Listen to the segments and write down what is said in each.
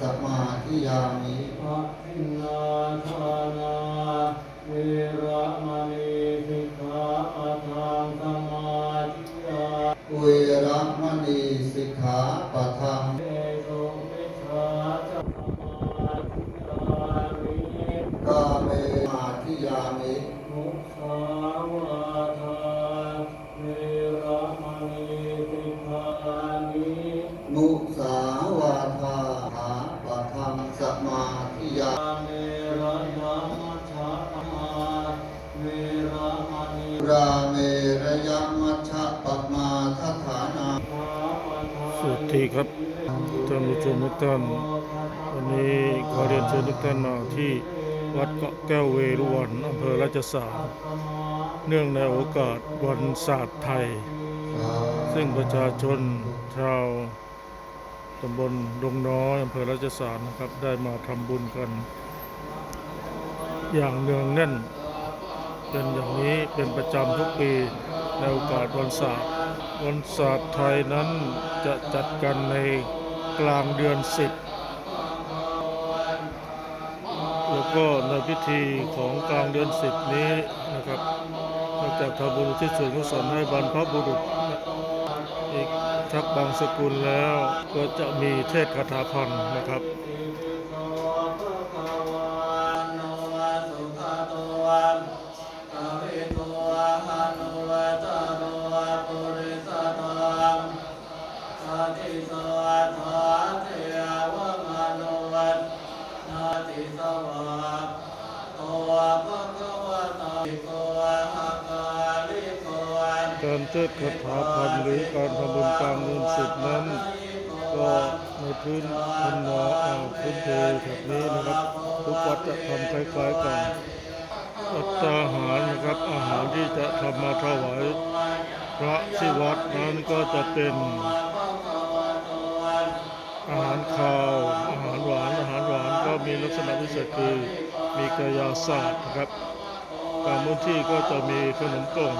สมาธิยามิภะอินนาทานาเวรมณีสิกขาปะทางสมาธิยาเวรมณีสิกขาปะทาง ท่านผู้ชมทุกท่านวันนี้ขอเรียนเชิญทุกท่านมาที่วัดเกาะแก้วเวรุวันอำเภอราชสารเนื่องในโอกาสวันศาสตร์ไทย ซึ่งประชาชนชาวตำบลดงน้อยอำเภอราชสารนะครับได้มาทำบุญกัน อย่างเนืองแน่น เป็นอย่างนี้เป็นประจำทุกปีในโอกาสวันศาสตร์วันศาสตร์ไทยนั้นจะจัดกันใน กลางเดือนสิบแล้วก็ในพิธีของกลางเดือนสิบนี้นะครับนอกจากทำบุญที่ส่วนกุศลให้บรรพบุรุษอีกทักบางสกุลแล้วก็จะมีเทศคาถาพันนะครับ การเทศคาถาพันหรือการทำบุญกลางเดือนสิบนั้น ก็ในพื้นพื้นเนาอ่าพื้นเพแบบนี้นะครับทุกวัดจะทำคล้ายๆกันอัตาหารนะครับอาหารที่จะทำมาถวายพระที่วัดนั้นก็จะเป็นอาหารคาวอาว มีลักษณะพิเศษคือมีกายาศาสตร์นะครับตามพื้นที่ก็จะมีขนมกล่อง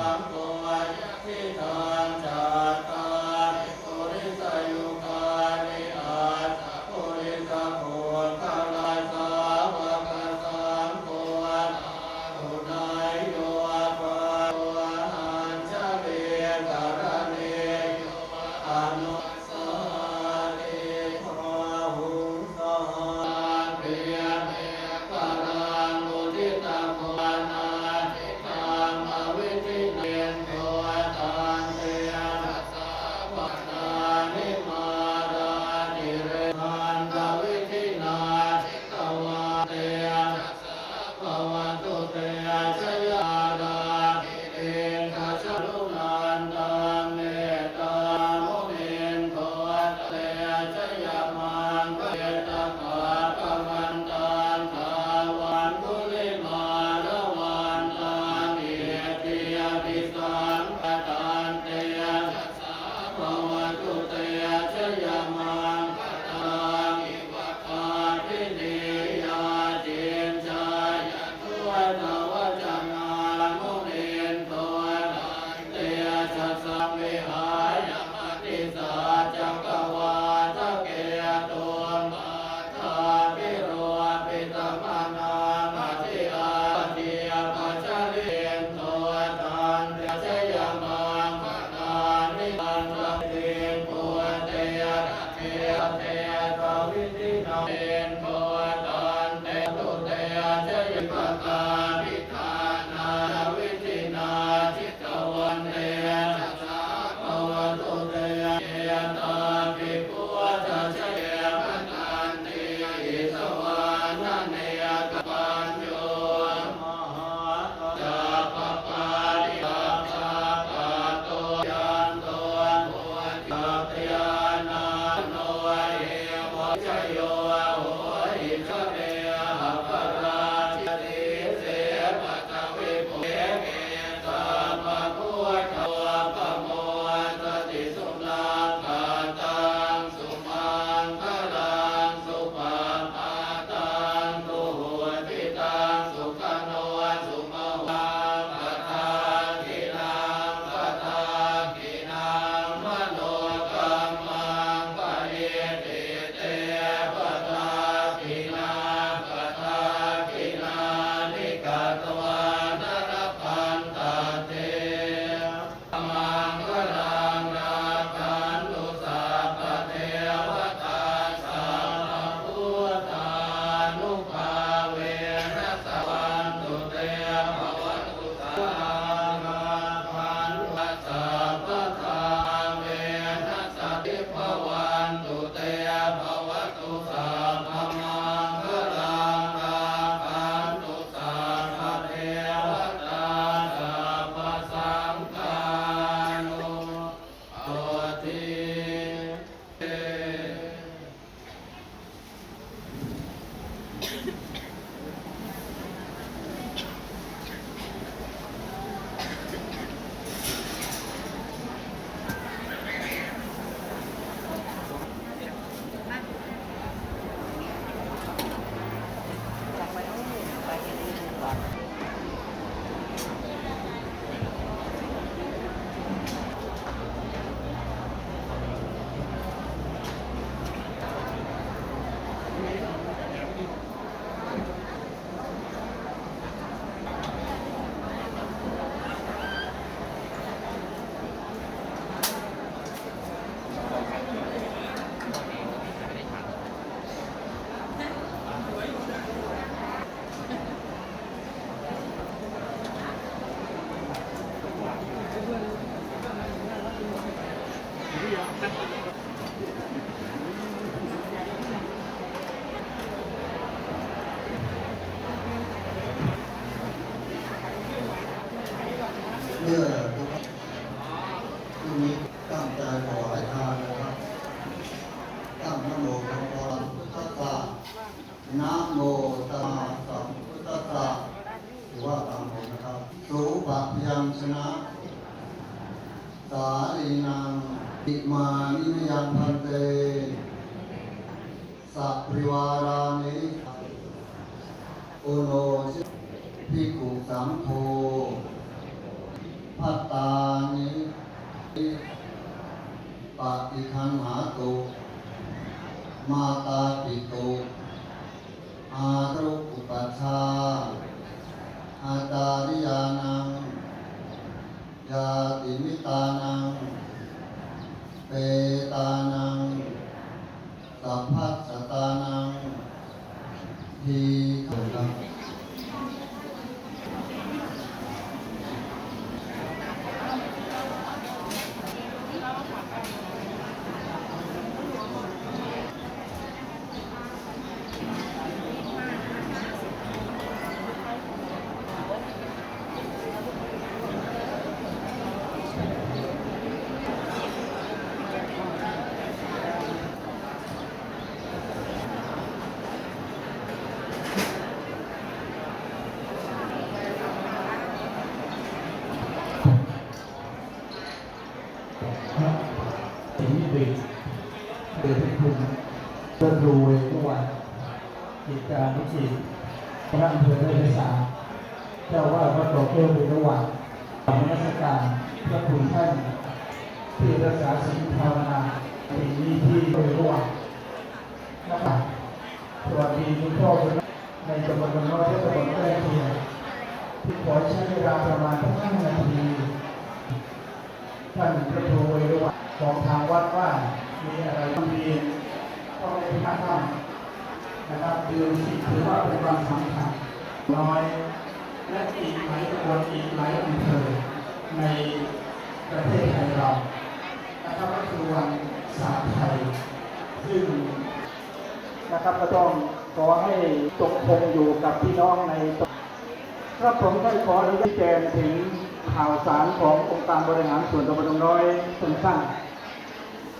วิหารมติสา โอโนชิภิกขุสังโฆพัตตานิปฏิคันหาตุมาตาปิตุอารุอุปัชฌาอาตาริยานังยาติมิตานัง เปตานังสัพพัสสตานัง ทีขั งสิ่งที่เป็นเดินให้คุณเริ่มดูเวทุกวันกิจการพิจิตพระอำเภอได้ในสาเจ้าว่าวัดดอกเบี้ยเป็นระหว่างทำนมัสการพระคุณท่านที่รักษาสิ่งภาวนาสิ่งนี้ที่เป็นระหว่างนะครับสวัสดีคุณพ่อคุณในตำบลบางน้อยและตำบลใกล้เคียงที่ขอใช้เวลาประมาณสักห้านาทีท่านพระครู บอกทางวัดว่ามีอะไรต้องมีต้องในพระธรรมนะครับเดือนสิบถือว่าเป็นวันสำคัญน้อย และอีกหลายตำบลอีกหลายอำเภอในประเทศไทยเรานะครับก็คือวันศาสตร์ไทย ซึ่งนะครับก็ต้องขอให้จงคงอยู่กับพี่น้องในครับผมได้ขออนุญาตแจ้งถึงข่าวสารขององค์การบริหารส่วนตำบลน้อยสั้นๆ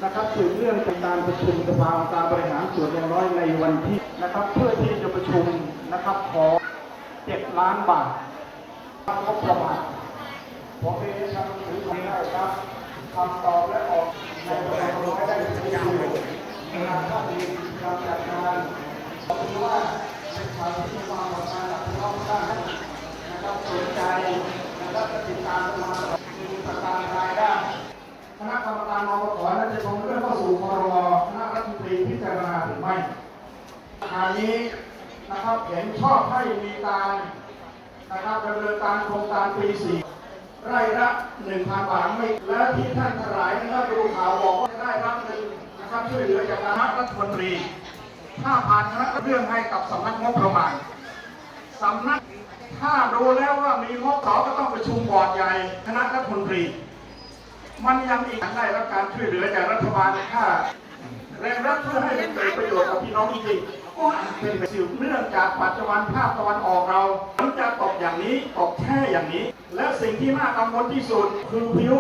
นะครับถึงเรื่องเป็นการประชุมสภาการบริหารส่วนดงน้อยในวันที่นะครับ เพื่อที่จะประชุมนะครับขอเจ็ดล้านบาทงบประมาณผมเองทำถือไม่ได้ครับคำตอบและออกในตำบลดงน้อยได้เป็นอย่างงานท่านมีการจัดงานถือว่าเป็นข่าวที่มีความสำคัญกับพี่น้องทุกท่านนะครับสนใจนะครับจะติดตามมามีประการรายได้คณะกรรมการมปขนั้นจะส่งเรื่องเข้าสู่ครมคณะรัฐมนตรีพิจารณาหรือไม่ทางนี้นะครับ เห็นชอบให้มีการนะครับดำเนินการโครงการปีสี่ไร่ละหนึ่งพันบาทไม่และที่ท่านทลายนะครับดูข่าวบอกว่าได้รับเงินนะครับช่วยเหลือจากคณะรัฐมนตรีถ้าผ่านคณะเรื่องให้กับสำนักงบประมาณสำนักถ้าดูแล้วว่ามีงบต่อก็ต้องประชุมบอร์ดใหญ่คณะรัฐมนตรี มันยังอีกได้รับการช่วยเหลือจากรัฐบาลถ้าแรงรับเพื่อให้เกิดประโยชน์กับพี่น้องจริง เป็นไปสิวเนื่องจากปัจจุบันภาคตะวันออกเรามันจะตกอย่างนี้ตกแค่อย่างนี้ และสิ่งที่น่ากังวลที่สุดคือพายุ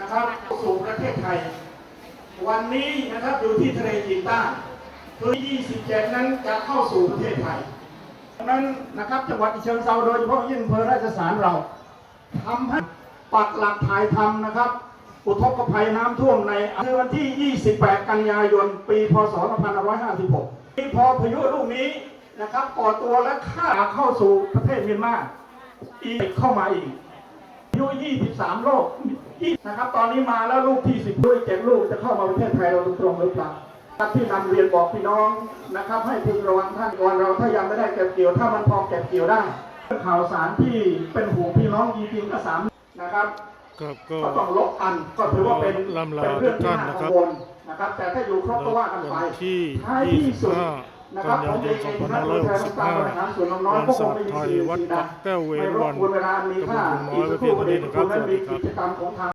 นะครับสู่ประเทศไทย วันนี้นะครับอยู่ที่ทะเลจีนใต้คือ 27 นั้นจะเข้าสู่ประเทศไทยดังนั้นนะครับจังหวัดอิเชิงเซาโดยเฉพาะยิ่งอำเภอราชสารเราทำให้ปักหลักถ่ายทำนะครับ อุทกภัยน้ำท่วมในในวันที่ 28 กันยายน ปี พศ 2556ที่พอพายุลูกนี้นะครับก่อตัวและข้าเข้าสู่ประเทศเมียนมาอีกเข้ามาอีกอายุ 23 โลกนะครับ ตอนนี้มาแล้วลูกที่ 10 ด้วยเจ็ดลูกจะเข้ามาประเทศไทยเราตรงๆหรือเปล่าที่นำเรียนบอกพี่น้องนะครับ ให้พึงระวังท่านก่อนเราถ้ายังไม่ได้เก็บเกี่ยว ถ้ามันพอเก็บเกี่ยวได้ข่าวสารที่เป็นห่วงพี่น้องจริงๆก็สามนะครับ ครับก็ก็ต้องลบอันก็ถือว่าเป็นลำลาเป็นเรื่องที่ทุกท่านน่านะครักับงวลนะครับ แต่ถ้าอยู่ครบก็ว่ากันไปวันที่ท้ายที่สุด25นะครับผมเองในฐานะตัวแทนองค์การบริหารส่วนน้อยๆก็คงไม่มีวันศาสตร์ไทยสื่อวัดสีดเกาะแก้วเวรุไม่รวับนกวนเวลามีค่าตำบลดงน้อีอยกสักครู่ประเทศประเด็นนี้คุณนั้นนะครับมีสวัสดีครับ